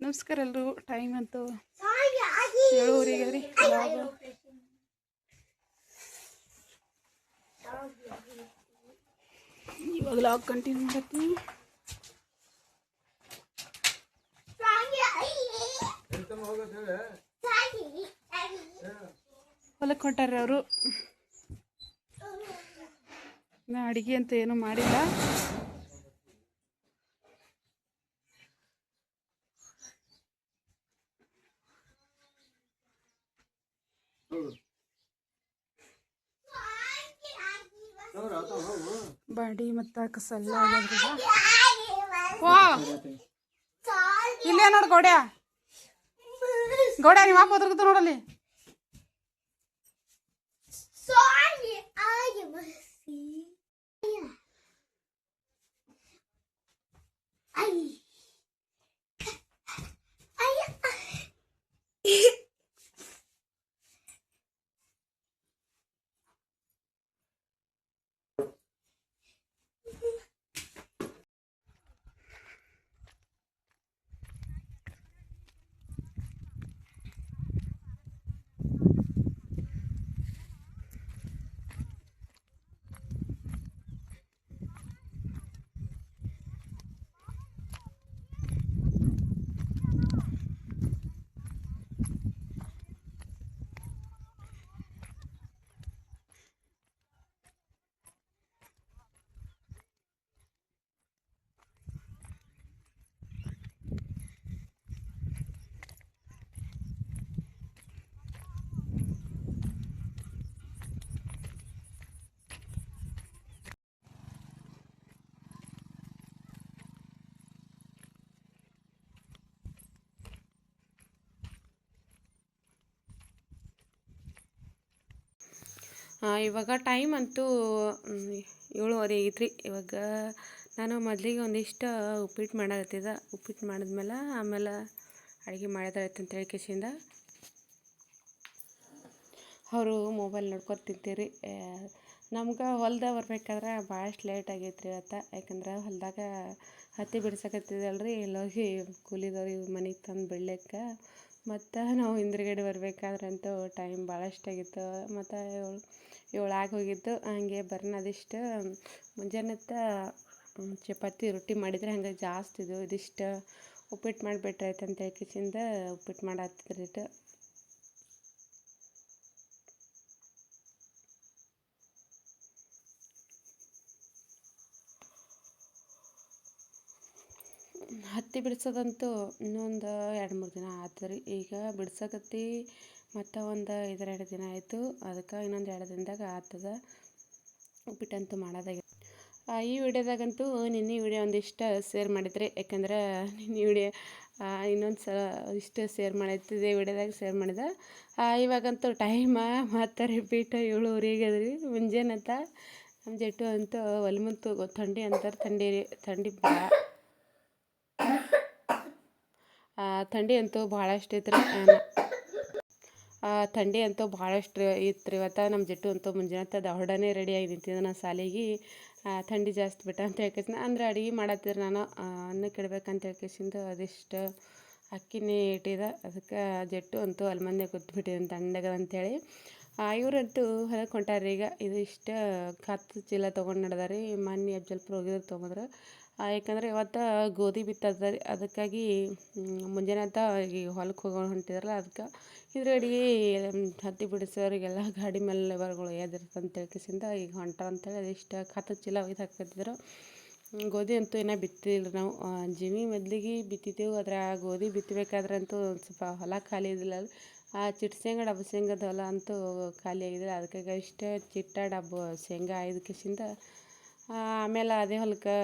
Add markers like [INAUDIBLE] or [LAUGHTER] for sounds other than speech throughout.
ನಮಸ್ಕಾರ ಎಲ್ಲರೂ ಟೈಮ್ ಅಂತೂ ಏಳುವರೆಗೆ ರೀ ಇವಾಗ ಇವಾಗ ಲಾಗ್ ಕಂಟಿನ್ಯೂ ಮಾಡತ್ತೀನಿ ಹೊಲಕ್ಕೆ ಹೊಂಟಾರ್ರಿ ಅವರು. ನಾ ಅಡುಗೆ ಅಂತ ಏನು ಮಾಡಿಲ್ಲ. ಬಾಡಿ ಮತ್ತ ಕಸ ಎಲ್ಲ ಆಗ್ಯಾದ್ರಿ ವಾ ಇಲ್ಲೇ ನೋಡಿ ಗೌಡ್ಯ? ಗೌಡ್ಯ, ನೀವು ಹಾಕಿ ಹೋದ್ರಗತ್ತ ನೋಡಲ್ಲಿ? ಆ, ಇವಾಗ ಟೈಮ್ ಅಂತೂ ಏಳುವರೆ ಐತ್ರಿ ಇವಾಗ ನಾನು ಮೊದಲಿಗೆ ಒಂದಿಷ್ಟು ಉಪ್ಪಿಟ್ಟು ಮಾಡಕತ್ತಿದ್ದೆ. ಉಪ್ಪಿಟ್ಟು ಮಾಡಿದ್ಮೇಲೆ ಆಮೇಲೆ ಅಡುಗೆ ಮಾಡಿದಾಯ್ತು ಅಂತ ಹೇಳಿ ಕಿಸಿಂದ ಅವರು ಮೊಬೈಲ್ ನೋಡ್ಕೊತ ನಮ್ಗೆ ಹೊಲ್ದಾಗ ಬರ್ಬೇಕಾದ್ರೆ ಭಾಳಷ್ಟು ಲೇಟ್ ಆಗೈತೆ ರೀ ಇವತ್ತು. ಯಾಕಂದ್ರೆ ಹೊಲ್ದಾಗ ಹತ್ತಿ ಬಿಡ್ಸಕತ್ತಿದ್ದಲ್ರಿ. ಎಲ್ಲೋಗಿ ಕೂಲಿದವ್ರಿಗೆ ಮನೆಗೆ ತಂದು ಬಿಡ್ಲಿಕ್ಕೆ ಮತ್ತು ನಾವು ಹಿಂದ್ಗಡೆ ಬರಬೇಕಾದ್ರಂತೂ ಟೈಮ್ ಭಾಳಷ್ಟಾಗಿತ್ತು ಮತ್ತು ಏಳು ಏಳು ಆಗಿ ಹೋಗಿತ್ತು. ಹಾಗೆ ಬರ್ನ ಅದಿಷ್ಟು ಮುಂಜಾನೆತ್ತ ಚಪಾತಿ ರೊಟ್ಟಿ ಮಾಡಿದರೆ ಹಂಗೆ ಜಾಸ್ತಿ ಇದು ಇದಿಷ್ಟು. ಉಪ್ಪಿಟ್ಟು ಮಾಡಿಬಿಟ್ರೆ ಆಯ್ತು ಅಂತ ಹೇಳಿ ಕಿಸಿಂದ ಉಪ್ಪಿಟ್ಟು ಮಾಡತ್ತಿದ್ರಿ ಇದು ಹತ್ತಿ ಬಿಡ್ಸೋದಂತೂ ಇನ್ನೊಂದು ಎರಡು ಮೂರು ದಿನ ಆತು ರೀ. ಈಗ ಬಿಡ್ಸಕತ್ತಿ ಮತ್ತು ಒಂದು ಐದೆರಡು ದಿನ ಆಯಿತು. ಅದಕ್ಕೆ ಇನ್ನೊಂದು ಎರಡು ದಿನದಾಗ ಆತದ. ಉಪ್ಪಿಟ್ಟಂತೂ ಮಾಡೋದಾಗಿ ಈ ವಿಡಿಯೋದಾಗಂತೂ ನಿನ್ನೆ ವಿಡಿಯೋ ಒಂದಿಷ್ಟು ಶೇರ್ ಮಾಡಿದ್ರಿ. ಯಾಕಂದ್ರೆ ನಿನ್ನೆ ವಿಡಿಯೋ ಇನ್ನೊಂದು ಸಲ ಇಷ್ಟು ಶೇರ್ ಮಾಡೈತಿದ್ದೆ ವಿಡಿಯೋದಾಗ ಶೇರ್ ಮಾಡಿದೆ. ಇವಾಗಂತೂ ಟೈಮ ಮತ್ತು ರಿಪೀಟ್ ಏಳುವರೆಗೆ ಮುಂಜಾನೆ ಅಂತ ನಮ್ಮ ಜಟ್ಟು ಅಂತೂ ಒಲ್ಮಂತು ಥಂಡಿ ಅಂತಾರೆ, ಥಂಡಿ ಥಂಡಿ ಬಾ ಥಂಡಿ ಅಂತೂ ಭಾಳಷ್ಟು ಐತ್ರಿ ಥಂಡಿ ಅಂತೂ ಭಾಳಷ್ಟು ಇತ್ತು ರೀ ಇವತ್ತು ನಮ್ಮ ಜಿಟ್ಟು ಅಂತೂ ಮುಂಜಾನೆ ದೌಡನೆ ರೆಡಿ ಆಗಿ ನಿಂತಿದ್ದೆ ನಾನು ಸಾಲಿಗೆ. ಥಂಡಿ ಜಾಸ್ತಿ ಬಿಟ್ಟ ಅಂತ ಹೇಳ್ಕೇಸಿನ ಅಂದ್ರೆ ಅಡುಗೆ ಮಾಡತ್ತಿರ ನಾನು. ಅನ್ನಕ್ಕೆ ಇಡ್ಬೇಕಂತ ಹೇಳ್ಕೇಸಿಂದ ಅದಿಷ್ಟು ಅಕ್ಕಿನೇ ಇಟ್ಟಿದ ಅದಕ್ಕೆ ಜಟ್ಟು ಅಂತೂ ಅಲ್ಲಿ ಮಂದೆ ಕೂತ್ಬಿಟ್ಟಿದ್ದೀನಿ ತಂಡಗ ಅಂತೇಳಿ. ಇವರಂತೂ ಹೊಲಕ್ಕೆ ಹೊಂಟಾರ್ರಿ ಈಗ. ಇದು ಇಷ್ಟು ಕತ್ತು ಚೀಲ ತೊಗೊಂಡು ನಡೆದಾರಿ ಮೊನ್ನೆ ಅಜ್ಜಲ್ಪುರ ಹೋಗಿದ್ರು ತೊಗೊಂಡ್ರು ಯಾಕಂದ್ರೆ ಇವತ್ತು ಗೋಧಿ ಬಿತ್ತದ, ಅದಕ್ಕಾಗಿ ಮುಂಜಾನೆ ಅಂತ ಈಗ ಹೊಲಕ್ಕೆ ಹೋಗೋ ಹೊಂಟಿದ್ರಲ್ಲ, ಅದಕ್ಕೆ ಇದ್ರಡಿಗೆ ಹತ್ತಿ ಬಿಡಿಸೋರಿಗೆಲ್ಲ [LAUGHS] ಗಾಡಿ ಮೇಲೆ ಲೇಬರ್ಗಳು ಎದಿರ್ತಂತ ತಿಳ್ಕಿಸಿಂದ ಈಗ ಹೊಂಟಾರ ಅಂತೇಳಿ ಅದಿಷ್ಟು ಕತ್ತು ಚೀಲ ಒಯ್ದು ಹಾಕ್ತಿದ್ರು ಗೋಧಿ ಅಂತೂ ಇನ್ನೂ ಬಿತ್ತಿಲ್ಲ ನಾವು. ಜಮಿ ಮೊದ್ಲಿಗೆ ಬಿತ್ತಿದ್ದೆವು ಆ ಗೋಧಿ ಬಿತ್ತಬೇಕಾದ್ರಂತೂ ಒಂದು ಸ್ವಲ್ಪ ಹೊಲ ಖಾಲಿ ಇದ್ದಿಲ್ಲ ಆ ಚಿಟ್ ಶೇಂಗಾ ಡಬ್ಬ ಶೇಂಗದ ಹೊಲ ಅಂತೂ ಖಾಲಿ ಆಗಿದ್ದಿಲ್ಲ, ಅದಕ್ಕಾಗಿ ಇಷ್ಟೇ ಚಿಟ್ಟ, ಡಬ್ಬ, ಶೇಂಗಾ ಐದು ಆಮೇಲೆ ಅದೇ ಹೊಲಕ್ಕೆ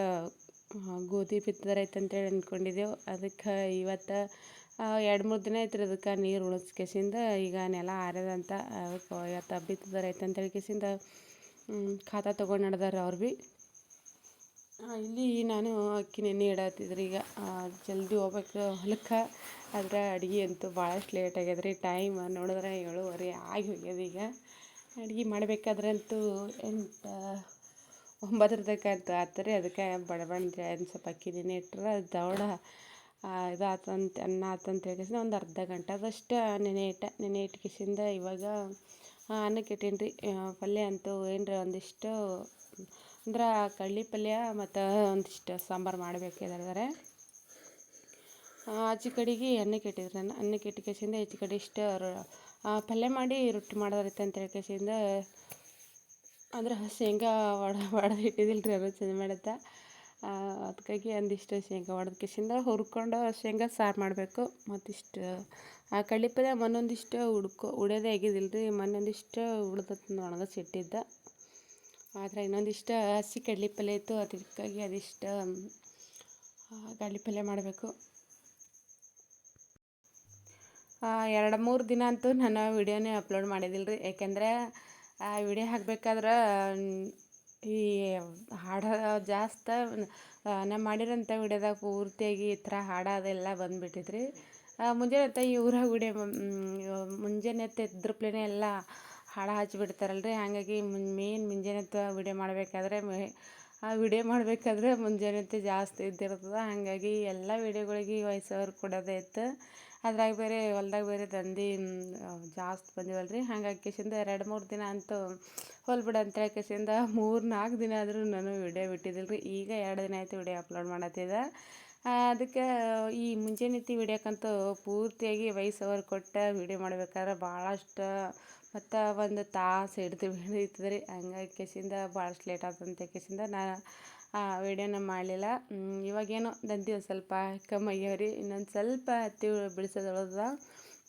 ಗೋಧಿ ಬಿತ್ತಿದ್ರೈತೆ ಅಂತೇಳಿ ಅಂದ್ಕೊಂಡಿದ್ದೆವು ಅದಕ್ಕೆ ಇವತ್ತು ಎರಡು ಮೂರು ದಿನ ಐತ್ರಿ ಅದಕ್ಕೆ ನೀರು ಉಳಿಸ್ಕೆಸಿಂದ ಈಗ ನೆಲ ಆರ್ಯದಂತ ಅದಕ್ಕೆ ಇವತ್ತು ಬಿತ್ತಿದ್ರೈತೆ ಅಂತೇಳಿ ಕೇಸಿಂದ ಖಾತ ತೊಗೊಂಡು ನಡೆದಾರ ಅವ್ರು ಭೀ ಇಲ್ಲಿ ನಾನು ಅಕ್ಕಿ ನೆನೆ ಇಡತ್ತಿದ್ರಿ ಈಗ. ಜಲ್ದಿ ಹೋಗ್ಬೇಕು ಹೊಲಕ್ಕೆ. ಆದರೆ ಅಡುಗೆ ಅಂತೂ ಭಾಳಷ್ಟು ಲೇಟ್ ಆಗ್ಯದ ರೀ ಟೈಮ್ ನೋಡಿದ್ರೆ ಏಳುವರೆ ಆಗಿ ಹೋಗ್ಯದ ಈಗ. ಅಡುಗೆ ಮಾಡಬೇಕಾದ್ರಂತೂ ಎಂಟು ಒಂಬತ್ತರ ತನಕ ಆತರಿ. ಅದಕ್ಕೆ ಬಡ ಬಡ ಒಂದು ಸ್ವಲ್ಪ ಅಕ್ಕಿ ನೆನೆ ಇಟ್ರೆ ದವಡ ಇದು ಆತಂತ ಅನ್ನ ಆತಂತ ಹೇಳಿ ಒಂದು ಅರ್ಧ ಗಂಟೆ. ಅದಷ್ಟು ನೆನೆ ಇಟ್ಟ, ನೆನೆ ಇಟ್ಕಿಸಿಂದ ಇವಾಗ ಅನ್ನಕ್ಕೆ ಇಟ್ಟೀನಿ ರೀ ಪಲ್ಯ ಅಂತೂ ಏನ್ರಿ ಒಂದಿಷ್ಟು, ಅಂದ್ರೆ ಕಳ್ಳಿ ಪಲ್ಯ ಮತ್ತು ಒಂದಿಷ್ಟು ಸಾಂಬಾರು ಮಾಡಬೇಕಿದ್ದಾರೆ ಆಚೆ ಕಡೆಗೆ ಅನ್ನಕ್ಕೆ ಇಟ್ಟಿದ್ರು ನಾನು ಅನ್ನಕ್ಕೆ ಇಟ್ಕೇಸಿಂದ ಈಚೆ ಕಡೆ ಇಷ್ಟು ಪಲ್ಯ ಮಾಡಿ ರೊಟ್ಟಿ ಮಾಡೋದೈತೆ ಅಂತ ಹೇಳ್ಕೇಸಿಂದ ಅಂದ್ರೆ ಶೇಂಗಾ ಒಡ ಒಡೆದು ರೀ ಅದು ಚೆಂದ ಮಾಡತ್ತೆ. ಅದಕ್ಕಾಗಿ ಒಂದಿಷ್ಟು ಶೇಂಗಾ ಹೊಡೆದ ಕಿಸಿಂದ ಹುರ್ಕೊಂಡು ಶೇಂಗಾ ಸಾರು ಮಾಡಬೇಕು. ಮತ್ತಿಷ್ಟು, ಆ ಕಡ್ಲೆ ಪಲ್ಯ ಮೊನ್ನೊಂದಿಷ್ಟು ಹುಡ್ಕೊ ಉಡೋದೇ ಆಗಿದ್ದಿಲ್ಲ ರೀ ಮೊನ್ನೊಂದಿಷ್ಟು ಉಳ್ದತ್ತ ಒಣಗಿಸಿ ಇಟ್ಟಿದ್ದೆ ಆದರೆ ಇನ್ನೊಂದಿಷ್ಟು ಹಸಿ ಕಡ್ಲೆ ಪಲ್ಯ ಇತ್ತು ಅದಕ್ಕಾಗಿ ಅದಿಷ್ಟು ಕಡ್ಲೆ ಪಲ್ಯ ಮಾಡಬೇಕು. ಎರಡು ಮೂರು ದಿನ ಅಂತೂ ನಾನು ವಿಡಿಯೋನೇ ಅಪ್ಲೋಡ್ ಮಾಡಿದ್ದಿಲ್ಲ ರೀ ಯಾಕೆಂದರೆ ಆ ವಿಡಿಯೋ ಹಾಕ್ಬೇಕಾದ್ರೆ, ಈ ಹಾಡು ಜಾಸ್ತಿ ನಾ ಮಾಡಿರೋಂಥ ವಿಡಿಯೋದಾಗ ಪೂರ್ತಿಯಾಗಿ ಈ ಥರ ಹಾಡು ಅದೆಲ್ಲ ಬಂದ್ಬಿಟ್ಟಿತ್ತು ರೀ ಮುಂಜಾನೆ ಹೊತ್ತು ಈ ಊರಾಗ ವಿಡಿಯೋ ಮುಂಜಾನೆ ಹೊತ್ತು ಎದ್ರಪ್ಲೆನೆ ಎಲ್ಲ ಹಾಡು ಹಚ್ಚಿಬಿಡ್ತಾರಲ್ಲ ರೀ ಹಾಗಾಗಿ ಮೇನ್ ಮುಂಜಾನೆ ಹೊತ್ತು ವಿಡಿಯೋ ಮಾಡಬೇಕಾದ್ರೆ ಆ ವಿಡಿಯೋ ಮಾಡಬೇಕಾದ್ರೆ ಮುಂಜಾನೆ ಜಾಸ್ತಿ ಇದ್ದಿರ್ತದೆ. ಹಾಗಾಗಿ ಎಲ್ಲ ವಿಡಿಯೋಗಳಿಗೆ ವಾಯ್ಸ್ ಓವರ್ ಇತ್ತು. ಅದ್ರಾಗ ಬೇರೆ ಹೊಲ್ದಾಗ ಬೇರೆ ದಂಧೆ ಜಾಸ್ತಿ ಬಂದಿವಲ್ಲ ರೀ ಹಂಗಾಗಿ ಕಿಶಿಂದ ಎರಡು ಮೂರು ದಿನ ಅಂತೂ ಹೋಲ್ ಬಿಡು ಅಂತ ಕಿಶಿಂದ ಮೂರು ನಾಲ್ಕು ದಿನ ಆದರೂ ನಾನು ವಿಡಿಯೋ ಬಿಟ್ಟಿದ್ದಿಲ್ಲ ರೀ ಈಗ ಎರಡು ದಿನ ಆಯಿತು ವಿಡಿಯೋ ಅಪ್ಲೋಡ್ ಮಾಡತ್ತಿದ್ದೆ ಅದಕ್ಕೆ ಈ ಮುಂಜಾನೆ ಹೊತ್ತು ವಿಡಿಯೋಕ್ಕಂತೂ ಪೂರ್ತಿಯಾಗಿ ವಾಯ್ಸ್ ಓವರ್ ಕೊಟ್ಟು ವಿಡಿಯೋ ಮಾಡ್ಬೇಕಾದ್ರೆ ಭಾಳಷ್ಟು ಮತ್ತು ಒಂದು ತಾಸು ಹಿಡ್ದು ಹಿಡಿತದೆ ರೀ ಹಂಗಾಗಿ ಕೇಸಿಂದ ಭಾಳಷ್ಟು ಲೇಟ್ ಆಗ್ತದಂತ ಕೇಸಿಂದ ನಾನು ವಿಡಿಯೋನ ಮಾಡಲಿಲ್ಲ. ಇವಾಗೇನು ದಂಧೆ ಒಂದು ಸ್ವಲ್ಪ ಕಮ್ಮಿ ಇನ್ನೊಂದು ಸ್ವಲ್ಪ ಹತ್ತಿ ಬಿಡಿಸೋದೊಳದ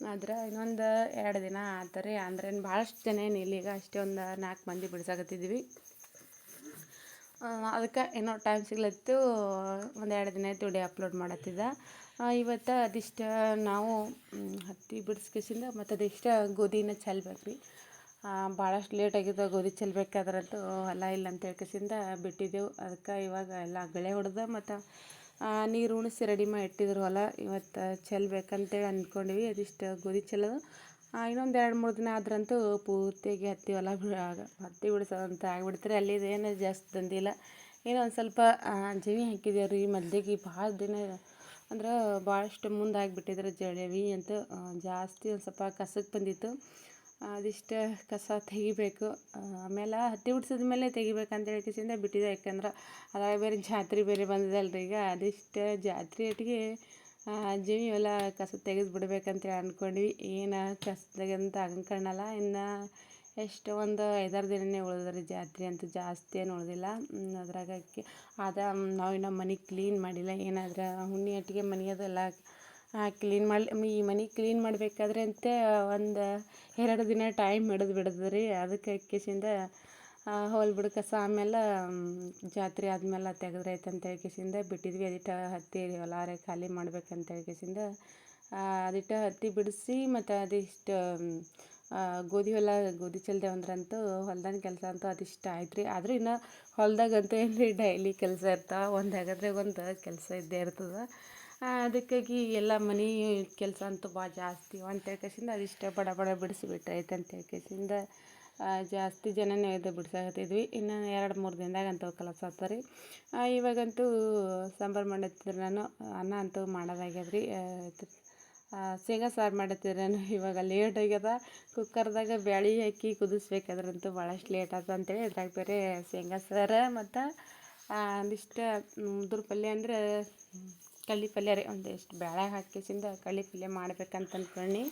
ಆದ್ರೆ ಇನ್ನೊಂದು ಎರಡು ದಿನ ಆತರೆ. ಅಂದ್ರೆ ಭಾಳಷ್ಟು ಜನ ಏನಿಲ್ಲ ಈಗ ಅಷ್ಟೇ ಒಂದು ನಾಲ್ಕು ಮಂದಿ ಬಿಡ್ಸಾಕತ್ತಿದ್ವಿ ಅದಕ್ಕೆ ಏನೋ ಟೈಮ್ ಸಿಗ್ಲತ್ತು. ಒಂದು ಎರಡು ದಿನ ಆಯಿತು ವಿಡಿಯೋ ಅಪ್ಲೋಡ್ ಮಾಡತ್ತಿದ್ದ. ಇವತ್ತು ಅದಿಷ್ಟ ನಾವು ಹತ್ತಿ ಬಿಡಿಸ್ಕೇಸಿಂದ ಮತ್ತು ಅದಿಷ್ಟ ಗೋಧಿನ ಚೆಲ್ಬೇಕು ರೀ ಭಾಳಷ್ಟು ಲೇಟ್ ಆಗಿದೆ ಗೋಧಿ ಚೆಲ್ಬೇಕಾದ್ರಂತೂ ಹೊಲ ಇಲ್ಲ ಅಂತ ಹೇಳ್ಕೇಸಿಂದ ಬಿಟ್ಟಿದ್ದೆವು. ಅದಕ್ಕೆ ಇವಾಗ ಎಲ್ಲ ಗಳೆ ಹೊಡೆದ, ಮತ್ತು ನೀರು ಉಣಿಸಿ ರೆಡಿ ಮಾಡಿ ಇಟ್ಟಿದ್ರು ಹೊಲ. ಇವತ್ತು ಚೆಲ್ಬೇಕಂತೇಳಿ ಅಂದ್ಕೊಂಡ್ವಿ ಅದಿಷ್ಟು ಗೋಧಿ ಚೆಲ್ಲೋದು ಇನ್ನೊಂದು ಎರಡು ಮೂರು ದಿನ ಆದ್ರಂತೂ ಪೂರ್ತಿಯಾಗಿ ಹತ್ತಿ ಹೊಲ ಹತ್ತಿ ಬಿಡಿಸೋದಂತ ಆಗಿಬಿಡ್ತಾರೆ. ಅಲ್ಲಿದು ಏನು ಜಾಸ್ತಿ ತಂದಿಲ್ಲ ಏನೋ ಒಂದು ಸ್ವಲ್ಪ ಜವಿ ಹಾಕಿದ್ದೇವೆ ರೀ. ಮದ್ಲಿಗೆ ಭಾಳ ದಿನ ಅಂದ್ರೆ ಭಾಳಷ್ಟು ಮುಂದೆ ಆಗಿಬಿಟ್ಟಿದ್ರೆ ಜಳವಿ ಅಂತ ಜಾಸ್ತಿ ಒಂದು ಸ್ವಲ್ಪ ಕಸಕ್ಕೆ ಬಂದಿತ್ತು. ಅದಿಷ್ಟು ಕಸ ತೆಗಿಬೇಕು. ಆಮೇಲೆ ಹತ್ತಿ ಬಿಡ್ಸಿದ ಮೇಲೆ ತೆಗಿಬೇಕಂತ ಹೇಳ್ಕಿಸಿಂದ ಬಿಟ್ಟಿದೆ. ಯಾಕಂದ್ರೆ ಅದ್ರಾಗ ಬೇರೆ ಜಾತ್ರೆ ಬೇರೆ ಬಂದಿದಲ್ಲ ರೀ ಈಗ ಅದಿಷ್ಟು ಜಾತ್ರೆ ಒಟ್ಟಿಗೆ ಜೀವಿ ಹೊಲ ಕಸ ತೆಗೆದು ಬಿಡ್ಬೇಕಂತೇಳಿ ಅಂದ್ಕೊಂಡ್ವಿ ಏನು ಕಸ ತೆಗೆದಂತ ಕಾಣಲ್ಲ ಇನ್ನು ಎಷ್ಟು ಒಂದು ಐದಾರು ದಿನನೇ ಉಳಿದ್ರಿ ಜಾತ್ರೆ ಅಂತೂ ಜಾಸ್ತಿ ಏನು ಉಳಿದಿಲ್ಲ. ಅದ್ರಾಗ ಆದ ನಾವು ಇನ್ನೂ ಮನೆ ಕ್ಲೀನ್ ಮಾಡಿಲ್ಲ. ಏನಾದ್ರೆ ಹುಣ್ಣಿ ಒಟ್ಟಿಗೆ ಮನೆ ಅದೆಲ್ಲ ಕ್ಲೀನ್ ಮಾಡಿ, ಈ ಮನೆ ಕ್ಲೀನ್ ಮಾಡಬೇಕಾದ್ರೆ ಅಂತೆ ಒಂದು ಎರಡು ದಿನ ಟೈಮ್ ಹಿಡಿದು ಬಿಡದು ರೀ ಅದಕ್ಕೆ ಕಿಸಿಂದ ಹೋಲ್ ಬಿಡು ಕಸ ಆಮೇಲೆ ಜಾತ್ರೆ ಆದ್ಮೇಲೆ ತೆಗೆದ್ರೆ ಆಯ್ತು ಅಂತ ಹೇಳ್ಕೇಸಿಂದ ಬಿಟ್ಟಿದ್ವಿ. ಅದಿಟ್ಟ ಹತ್ತಿ ಹೊಲಾರೆ ಖಾಲಿ ಮಾಡ್ಬೇಕಂತ ಹೇಳ್ಕೇಸಿಂದ ಅದಿಟ್ಟ ಹತ್ತಿ ಬಿಡಿಸಿ ಮತ್ತು ಅದಿಷ್ಟು ಗೋಧಿ ಹೊಲ, ಗೋಧಿ ಚೆಲ್ದೇವು ಅಂದ್ರಂತೂ ಹೊಲ್ದಾನ ಕೆಲಸ ಅಂತೂ ಅದಿಷ್ಟ ಆಯ್ತು ರೀ ಆದರೂ ಇನ್ನು ಹೊಲ್ದಾಗಂತೂ ಏನು ರೀ ಡೈಲಿ ಕೆಲಸ ಇರ್ತಾವೆ. ಒಂದು ಹಾಗಾದ್ರೆ ಒಂದು ಕೆಲಸ ಇದ್ದೇ ಇರ್ತದೆ. ಅದಕ್ಕಾಗಿ ಎಲ್ಲ ಮನೆ ಕೆಲಸ ಅಂತೂ ಭಾಳ ಜಾಸ್ತಿ ಅಂತ ಹೇಳ್ಕೇಸಿಂದ ಅದಿಷ್ಟೇ ಬಡ ಬಡ ಬಿಡಿಸಿಬಿಟ್ರೆ ಆಯ್ತು ಅಂತ ಹೇಳ್ಕೇಸಿಂದ ಜಾಸ್ತಿ ಜನನೇ ಇದು ಬಿಡ್ಸಾಕತ್ತಿದ್ವಿ. ಇನ್ನು ಎರಡು ಮೂರು ದಿನದಾಗ ಅಂತೂ ಕೆಲಸ ರೀ. ಇವಾಗಂತೂ ಸಾಂಬಾರು ಮಾಡತ್ತಿದ್ರೆ ನಾನು, ಅನ್ನ ಅಂತೂ ಮಾಡೋದಾಗ್ಯದ ರೀ ಶೇಂಗಾ ಸಾರು ಮಾಡತ್ತಿದ್ರೆ ನಾನು. [LAUGHS] ಇವಾಗ ಲೇಟ್ ಆಗ್ಯದ. ಕುಕ್ಕರ್ದಾಗ ಬ್ಯಾಳಿ ಹಾಕಿ ಕುದಿಸ್ಬೇಕಾದ್ರಂತೂ ಭಾಳಷ್ಟು ಲೇಟ್ ಆಯ್ತು ಅಂತೇಳಿ ಅದ್ರಾಗ ಬೇರೆ ಶೇಂಗಾ ಸಾರು ಮತ್ತು ಒಂದಿಷ್ಟು ಪಲ್ಯ ಅಂದ್ರೆ ಕಡ್ಲೆ ಪಲ್ಯ ರೀ ಒಂದಿಷ್ಟು ಬ್ಯಾಳೆ ಹಾಕಿಸಿಂದ ಕಡ್ಲೆ ಪಲ್ಯ ಮಾಡ್ಬೇಕಂತ ಅಂದ್ಕೊಂಡಿ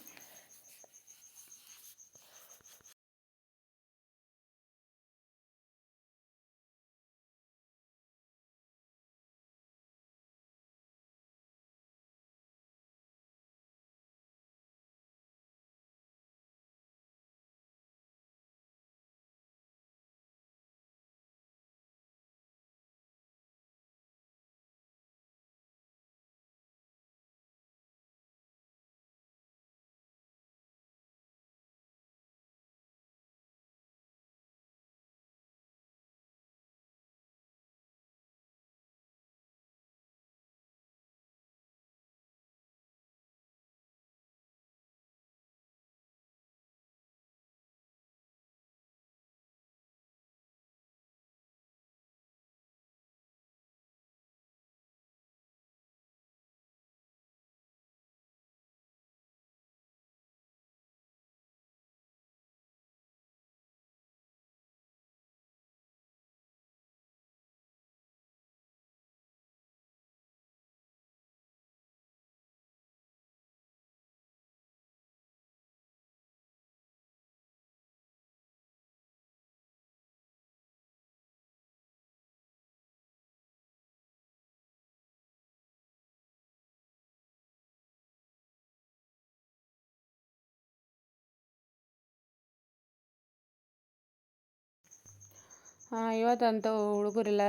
ಇವತ್ತಂತೂ ಹುಡುಗರೆಲ್ಲ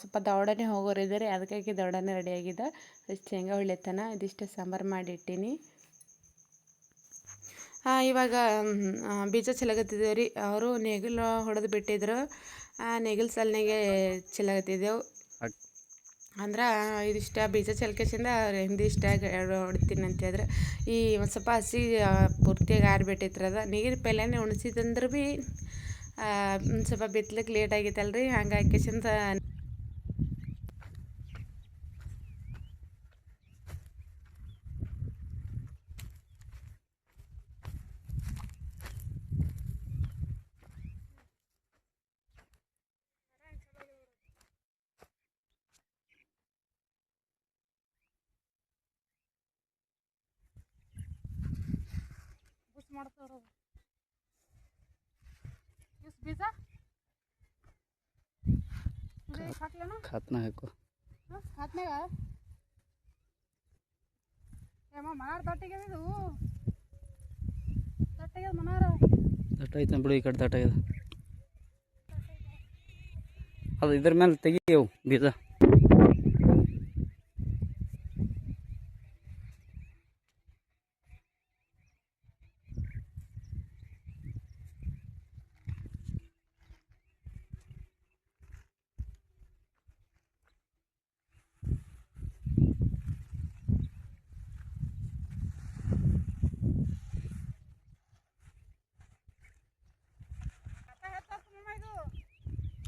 ಸ್ವಲ್ಪ ದೌಡನೆ ಹೋಗೋರು ಇದ್ದಾರೆ ಅದಕ್ಕಾಗಿ ದೌಡನೆ ರೆಡಿಯಾಗಿದೆ. ಇಷ್ಟು ಶೇಂಗಾ ಹೊಳ್ಳೆತನ ಇದಿಷ್ಟು ಸಾಂಬಾರು ಮಾಡಿಟ್ಟಿನಿ. ಇವಾಗ ಬೀಜ ಚೆಲ್ಲಗತ್ತಿದ್ದೇವೆ ರೀ ಅವರು ನೇಗಿಲು ಹೊಡೆದು ಬಿಟ್ಟಿದ್ರು. ಆ ನೇಗಿಲು ಸಲ್ನಿಗೆ ಚೆಲ್ಲಕತ್ತಿದ್ದೆವು ಅಂದ್ರೆ ಇದಿಷ್ಟ ಬೀಜ ಚೆಲ್ಕೇಸಿಂದ ಹಿಂದಿಷ್ಟ ಹೊಡಿತೀನಿ ಅಂತ ಹೇಳಿದ್ರೆ ಈ ಒಂದು ಸ್ವಲ್ಪ ಹಸಿ ಪೂರ್ತಿಯಾಗಿ ಆರ್ಬಿಟ್ಟಿತ್ತು ಅದ. ನೀರು ಪೆಲೆನೇ ಉಣಿಸಿದಂದ್ರೆ ಭೀ ಸ್ವಲ್ಪ ಬಿತ್ತಲಿಕ್ಕೆ ಲೇಟ್ ಆಗೈತೆ ಅಲ್ರಿ ಹಂಗೆ ಹಾಕಿಸಿಂದ ಬುಸ್ ಮಾಡ್ತಾರ ಇಸ್ ಬೀಜ ಹಾಕ್ಲೇನ ಖಾತ್ನ ಹಾಕು ಹಾತ್ನಾಗ ಏಮ್ಮ ಮನಾರ್ ದೊಟ್ಟಿಗೆ ಇದು ದೊಟ್ಟಿಗೆ ಮನಾರ ದಟ್ಟ ಐತೆ ಬಿಡು ಈ ಕಡೆ ದಟ್ಟ ಇದೆ ಅದು ಇದ್ರ ಮೇಲೆ ತೆಗಿಯವು ಬೀಜ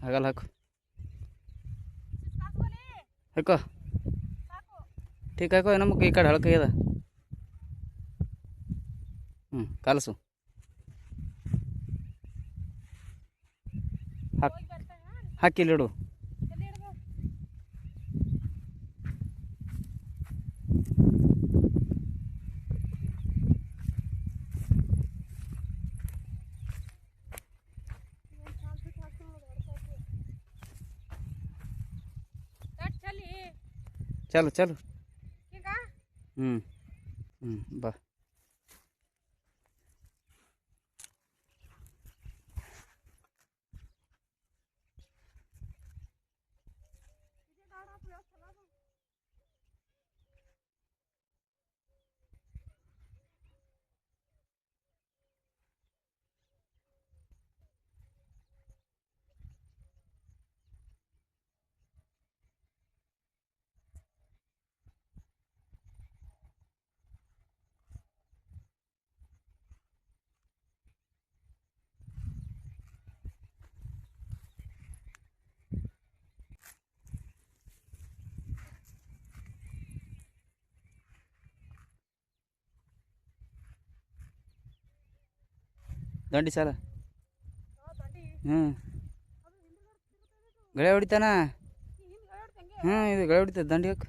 ಆಗಲ್ಲ ಹಾಕು. ಹಾಕೋ. ಠೀಕ್ ಹಾಕೋ ನಮಗೆ ಈ ಕಡೆ ಹಳಕಾಗ್ಯದ ಹ್ಞೂ ಕಲಸು. ಹಾಕಿ. ಹಾಕಿಲ್ಲ ಚಲು ಚಲೋ. ಹ್ಞೂ ಹ್ಞೂ ಬಾ. ದಂಡಿ ಸಾಲ. ಹ್ಞೂ ಗಳೆ ಹೊಡಿತಾನ? ಹ್ಞೂ ಇದು ಗಳೆ ಹೊಡಿತದೆ ದಂಡಿ ಹಾಕು.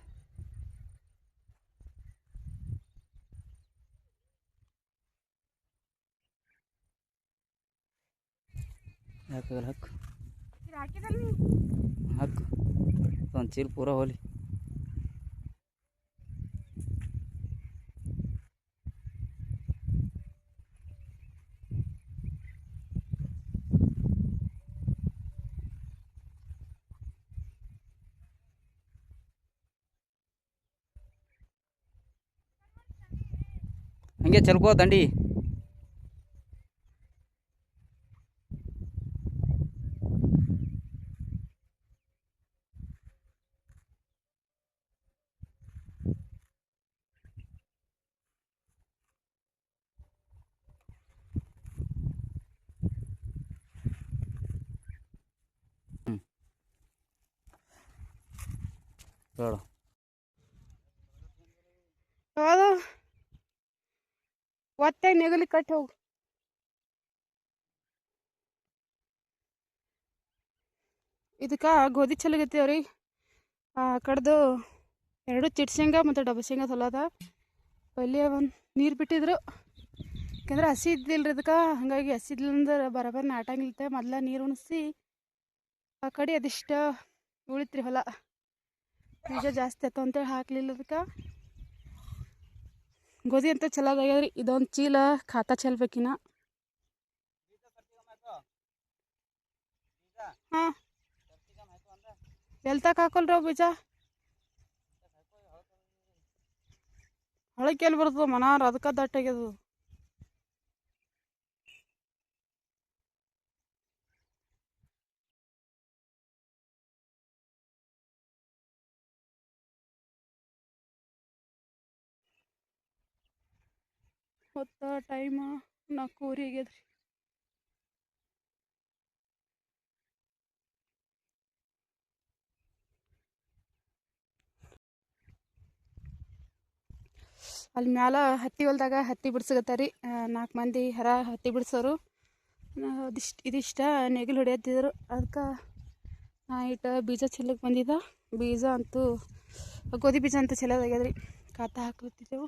ಹಾಕಲ್ಲ ಹಾಕು. ಹಾಕು. ಒಂದು ಚೀಲ ಪೂರ ಹೋಲಿ. ಹಂಗೆ ಚಲ್ಕೋ ದಂಡಿ. ಹ್ಞೂ ಬೇಡ ಒತ್ತೆ ನೆಗಲಿ ಕಟ್ಟಿ ಹೋಗು. ಇದಕ್ಕೆ ಗೋಧಿ ಚಲಗತ್ತೀವ್ರಿ ಕಡ್ದು ಎರಡು ಚಿಟ್ ಶೇಂಗಾ ಮತ್ತು ಡಬ್ಬ ಶೇಂಗಾ ಹೊಲದ ಪಲ್ಯ ಒಂದು ನೀರು ಬಿಟ್ಟಿದ್ರು. ಯಾಕಂದ್ರೆ ಹಸಿ ಇದ್ದಿಲ್ರಿ ಇದಕ್ಕೆ. ಹಾಗಾಗಿ ಹಸಿ ಇದ್ಲಂದ್ರೆ ಬರಬರ್ ನಾಟಂಗಿಲ್ತೆ ಮೊದ್ಲ ನೀರು ಉಣಿಸಿ ಆ ಕಡೆ ಅದಿಷ್ಟ ಉಳಿತ್ರಿ ಹೊಲ. ಬೀಜ ಜಾಸ್ತಿ ಆಯ್ತು ಅಂತೇಳಿ ಹಾಕ್ಲಿಲ್ಲ ಅದಕ್ಕೆ ಗೋಧಿ ಅಂತ ಆಗ್ಯಾದ್ರಿ ಇದೊಂದು ಚೀಲ ಖಾತಾ ಚೆಲ್ಬೇಕಿನ ಹಾಂ. ಎಲ್ಲಿ ತಕ ಹಾಕಲ್ರಿ ಅವು ಬೀಜ? ಹೊಳಕ್ಕೆ ಎಲ್ಲಿ ಬರ್ತದ ಮನಾರ? ಅದಕ್ಕೆ ದಟ್ಟಾಗ್ಯದ ಹೊತ್ತ ಟೈಮ ನಾಲ್ಕೂವರೆ ಆಗ್ಯದ್ರಿ ಅಲ್ಲಿ ಮ್ಯಾಲ ಹತ್ತಿ ಹೊಲ್ದಾಗ ಹತ್ತಿ ಬಿಡ್ಸಗತ್ತಾರಿ ನಾಲ್ಕು ಮಂದಿ ಹರ ಹತ್ತಿ ಬಿಡ್ಸೋರು. ಅದಿಷ್ಟು ಇದಿಷ್ಟ ನೇಗಿಲು ಹೊಡಿಯತ್ತಿದ್ರು ಅದಕ್ಕೆ ನಾ ಬೀಜ ಚೆಲ್ಲಕ್ಕೆ ಬಂದಿದ್ದ. ಬೀಜ ಅಂತೂ, ಗೋಧಿ ಬೀಜ ಅಂತೂ ಚೆಲ್ಲೋದಾಗ್ಯದ್ರಿ. ಕಾತ ಹಾಕ್ಲತ್ತಿದ್ದೆವು